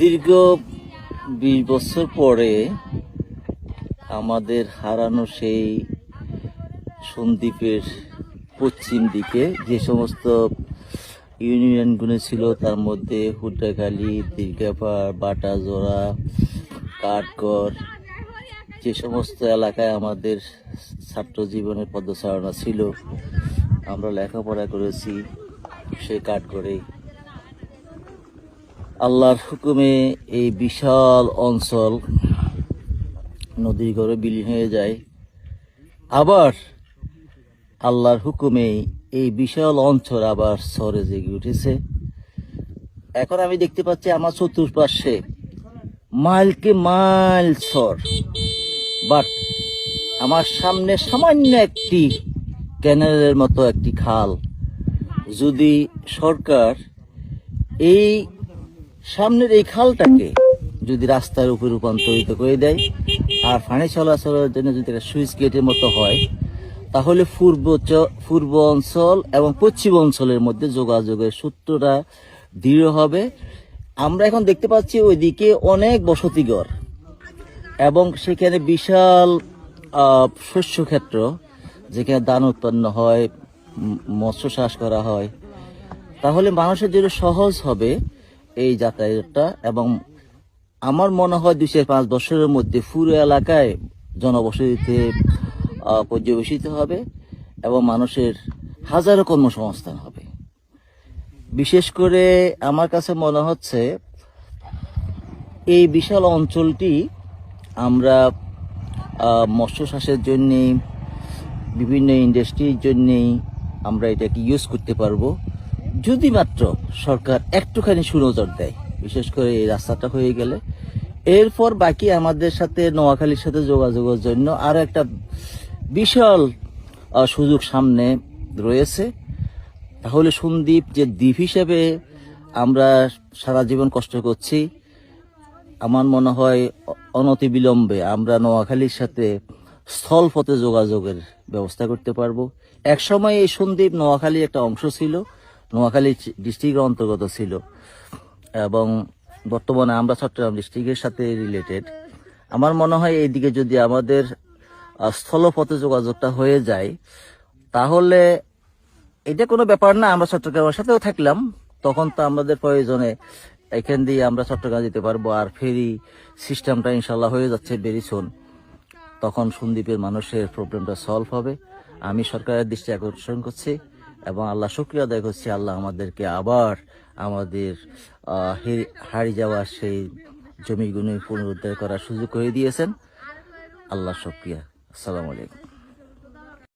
দীর্ঘ বিশ বছর পরে আমাদের হারানো সেই সন্দ্বীপের পশ্চিম দিকে যে সমস্ত ইউনিয়নগুলো ছিল, তার মধ্যে হুড্ডাখালী, দীর্ঘাপাড়, বাটাজোড়া, কাঠগড়, যে সমস্ত এলাকায় আমাদের ছাত্র জীবনের পদচারণা ছিল, আমরা লেখাপড়া করেছি সেই কাঠগড়েই। আল্লাহর হুকুমে এই বিশাল অঞ্চল নদীর ঘরে বিলীন হয়ে যায়। আবার আল্লাহর হুকুমে এই বিশাল অঞ্চল আবার সরে জেগে উঠেছে। এখন আমি দেখতে পাচ্ছি আমার চতুর্পাশে মাইলকে মাইল সর বাট আমার সামনে সামান্য একটি ক্যানেলের মতো একটি খাল। যদি সরকার এই সামনের এই খালটাকে যদি রাস্তার উপর রূপান্তরিত করে দেয়, আর পানি চলাচলের জন্য যদি একটা সুইচ গেটের মতো হয়, তাহলে পূর্ব পূর্ব অঞ্চল এবং পশ্চিম অঞ্চলের মধ্যে যোগাযোগের সূত্রটা দৃঢ় হবে। আমরা এখন দেখতে পাচ্ছি ওইদিকে অনেক বসতিঘর এবং সেখানে বিশাল শস্য ক্ষেত্র যেখানে ধান উৎপন্ন হয় মৎস্য চাষ করা হয়। তাহলে মানুষের জন্য সহজ হবে এই যাতায়াতটা এবং আমার মনে হয় দুই চার পাঁচ বছরের মধ্যে পুরো এলাকায় জনবসতিতে পর্যবেসিত হবে এবং মানুষের হাজারো কর্মসংস্থান হবে। বিশেষ করে আমার কাছে মনে হচ্ছে এই বিশাল অঞ্চলটি আমরা মৎস্য চাষের জন্যে, বিভিন্ন ইন্ডাস্ট্রির জন্যেই আমরা এটাকে ইউজ করতে পারব। যদি মাত্র সরকার একটুখানি সুনজর দেয়, বিশেষ করে এই রাস্তাটা হয়ে গেলে। এরপর বাকি আমাদের সাথে নোয়াখালীর সাথে যোগাযোগের জন্য আরও একটা বিশাল সুযোগ সামনে রয়েছে। তাহলে সন্দীপ, যে দ্বীপ হিসেবে আমরা সারা জীবন কষ্ট করছি, আমার মনে হয় অনতিবিলম্বে আমরা নোয়াখালীর সাথে স্থলপথে যোগাযোগের ব্যবস্থা করতে পারব। এক সময় এই সন্দ্বীপ নোয়াখালী একটা অংশ ছিল নোয়াখালী ডিস্ট্রিক্টের অন্তর্গত ছিল। এবং বর্তমানে আমরা চট্টগ্রাম ডিস্ট্রিক্টের সাথে রিলেটেড আমার মনে হয় এইদিকে যদি আমাদের স্থলপথে যোগাযোগটা হয়ে যায়, তাহলে এটা কোনো ব্যাপার না, আমরা চট্টগ্রামের সাথেও থাকলাম। তখন তো আমাদের প্রয়োজনে এখান দিয়ে আমরা চট্টগ্রাম যেতে পারব আর ফেরি সিস্টেমটা ইনশাল্লাহ হয়ে যাচ্ছে ভেরি সুন তখন সন্দ্বীপের মানুষের প্রবলেমটা সলভ হবে। আমি সরকারের দৃষ্টি আকর্ষণ করছি। এবং আল্লাহ শুক্রিয়া আদায় করছি, আল্লাহ আমাদেরকে আবার আমাদের হারিয়ে যাওয়া সেই জমিগুলি পুনরুদ্ধার করার সুযোগ করে দিয়েছেন। আল্লাহ শুক্রিয়া। আসসালামু আলাইকুম।